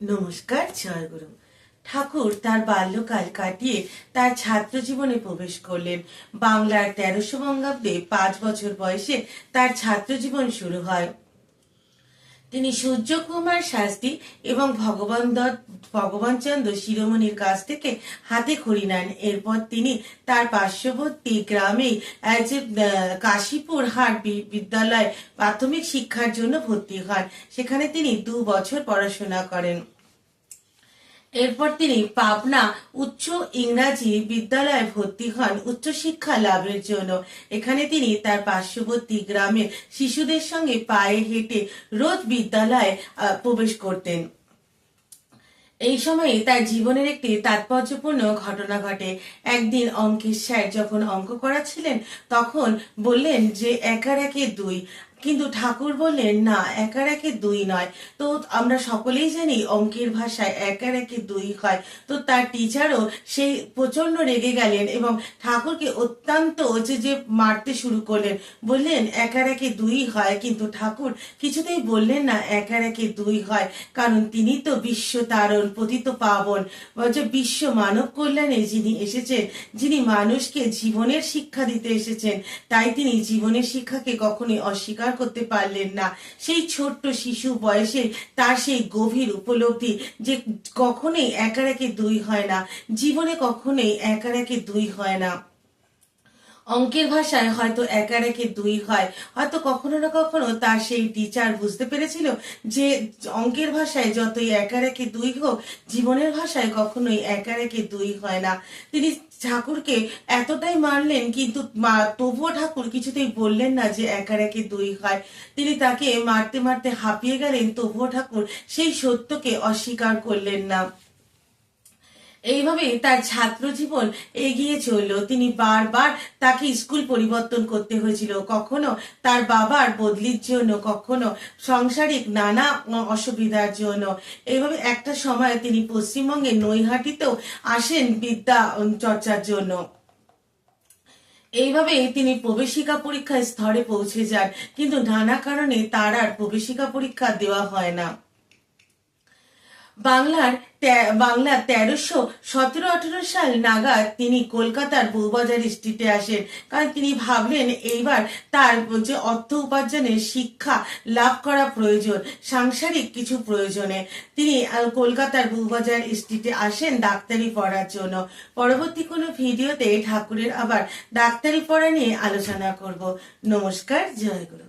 নমস্কার জয়গুরু ঠাকুর তার বাল্যকাল কাটিয়ে তার ছাত্র জীবনে প্রবেশ করলেন। বাংলার তেরোশো বঙ্গাব্দে পাঁচ বছর বয়সে তার ছাত্র জীবন শুরু হয়। তিনি সূর্যকুমার শাস্ত্রী এবং ভগবান দত্ত ভগবানচন্দ্র শিরোমণির কাছ থেকে হাতে খড়ি নেন। এরপর তিনি তার পার্শ্ববর্তী গ্রামে কাশীপুর হাট বিদ্যালয় প্রাথমিক শিক্ষার জন্য ভর্তি হন। সেখানে তিনি দু বছর পড়াশোনা করেন। এরপর তিনি পাবনা উচ্চ ইংরাজি বিদ্যালয়ে ভর্তি হন উচ্চশিক্ষা লাভের জন্য। এখানে তিনি তার পার্শ্ববর্তী গ্রামের শিশুদের সঙ্গে পায়ে হেঁটে রোজ বিদ্যালয়ে প্রবেশ করতেন। এই সময়ে তার জীবনের একটি তাৎপর্যপূর্ণ ঘটনা ঘটে। একদিন অঙ্কের স্যার যখন অঙ্ক করাচ্ছিলেন, তখন বললেন যে, একার একে দুই। কিন্তু ঠাকুর বললেন, না একার একে দুই নয়। তো আমরা সকলেই জানি অঙ্কের ভাষায় একার একে দুই হয়। তো তার টিচারও সেই প্রচণ্ড রেগে গেলেন এবং ঠাকুরকে অত্যন্ত যে যে মারতে শুরু করলেন, বললেন একার একে দুই হয়, কিন্তু ঠাকুর কিছুতেই বললেন না একার একে দুই হয়। কারণ তিনি তো বিশ্ব তারণ, পতিত পাবন যে বিশ্ব মানব কল্যাণে যিনি এসেছেন, যিনি মানুষকে জীবনের শিক্ষা দিতে এসেছেন, তাই তিনি জীবনের শিক্ষাকে কখনোই অস্বীকার করতে পারলেন না। সেই ছোট্ট শিশু বয়সে তার সেই গভীর উপলব্ধি যে কখনোই একার একে দুই হয় না, জীবনে কখনোই একার একে দুই হয় না। অঙ্কের ভাষায় হয়তো একার একে দুই হয়। হয়তো কখনো না কখনো তার সেই টিচার বুঝতে পেরেছিল যে অঙ্কের ভাষায় যতই একার একে দুই হোক, জীবনের ভাষায় কখনোই একার একে দুই হয় না। তিনি ঠাকুরকে এতটাই মারলেন, কিন্তু তবুও ঠাকুর কিছুতেই বললেন না যে একার একে দুই হয়। তিনি তাকে মারতে মারতে হাঁপিয়ে গেলেন, তবুও ঠাকুর সেই সত্যকে অস্বীকার করলেন না। এইভাবে তার ছাত্র জীবন এগিয়ে চলল। তিনি বারবার তাকে স্কুল পরিবর্তন করতে হয়েছিল। কখনো তার বাবার বদলির জন্য, কখনো সাংসারিক নানা অসুবিধার জন্য। এইভাবে একটা সময় তিনি পশ্চিমবঙ্গের নৈহাটিতেও আসেন বিদ্যা চর্চার জন্য। এইভাবে তিনি প্রবেশিকা পরীক্ষায় স্তরে পৌঁছে যান, কিন্তু নানা কারণে তার আর প্রবেশিকা পরীক্ষা দেওয়া হয় না। বাংলার বাংলার তেরোশো সতেরো আঠেরো সাল নাগাদ তিনি কলকাতার বউবাজার স্ট্রিটে আসেন। কারণ তিনি ভাবলেন এইবার তার যে অর্থ উপার্জনের শিক্ষা লাভ করা প্রয়োজন, সাংসারিক কিছু প্রয়োজনে। তিনি কলকাতার বউবাজার স্ট্রিটে আসেন ডাক্তারি পড়ার জন্য। পরবর্তী কোনো ভিডিওতে ঠাকুরের আবার ডাক্তারি পড়া নিয়ে আলোচনা করব। নমস্কার, জয় গুরু।